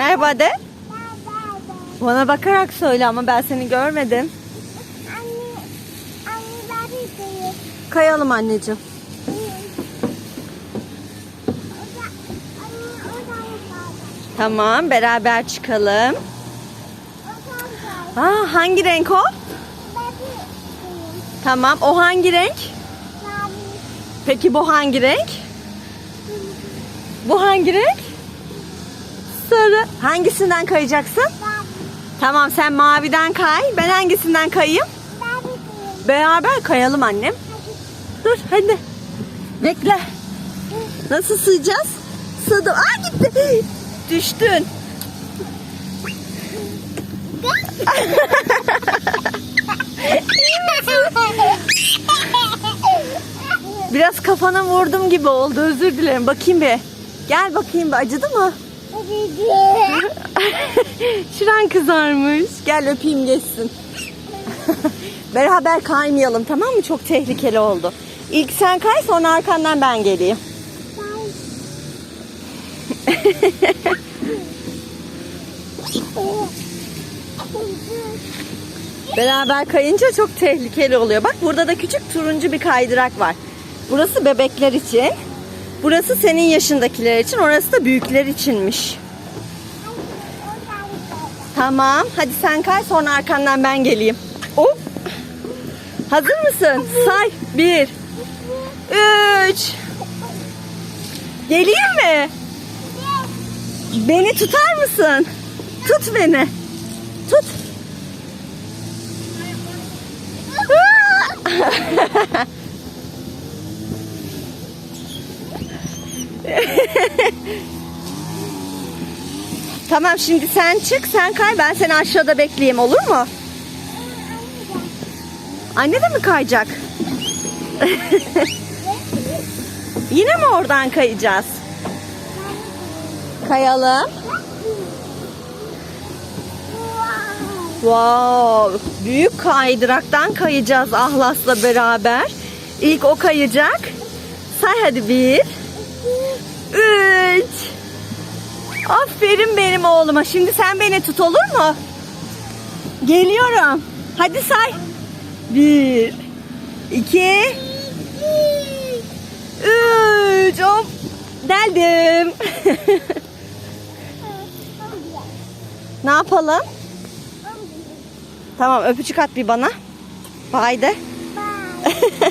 Merhaba de. Bana bakarak söyle ama ben seni görmedim. Anne, anne ben istiyorum. Kayalım anneciğim. Tamam beraber çıkalım. Aa, hangi renk o? Tamam o hangi renk? Peki bu hangi renk? Bu hangi renk? Sarı. Hangisinden kayacaksın? mavi. Tamam sen maviden kay. Ben hangisinden kayayım? İstiyorum. Beraber kayalım annem. Dur hadi. Bekle. Nasıl sığacağız? Sığdım. Aa gitti. Düştün. Biraz kafana vurdum gibi oldu. Özür dilerim. Bakayım bir. Gel bakayım bir. Acıdı mı? Şuran kızarmış. Gel öpeyim geçsin. Beraber kaymayalım tamam mı? Çok tehlikeli oldu. İlk sen kay sonra arkandan ben geleyim. Beraber kayınca çok tehlikeli oluyor. Bak burada da küçük turuncu bir kaydırak var. Burası bebekler için. Burası senin yaşındakiler için. Orası da büyükler içinmiş. Tamam. Hadi sen kay sonra arkandan ben geleyim. Hop. Hazır mısın? Say. Bir. Üç. Geleyim mi? Beni tutar mısın? Tut beni. Tut. tamam şimdi sen çık sen kay ben seni aşağıda bekleyeyim olur mu? Anne de mi kayacak? Yine mi oradan kayacağız? Kayalım. Wow, büyük kaydıraktan kayacağız Ahlas'la beraber. İlk o kayacak. Say hadi bir, üç. Aferin benim oğluma. Şimdi sen beni tut olur mu? Geliyorum. Hadi say. Bir, iki, üç. Hop. Deldim. ne yapalım? Tamam öpücük at bir bana. Bye.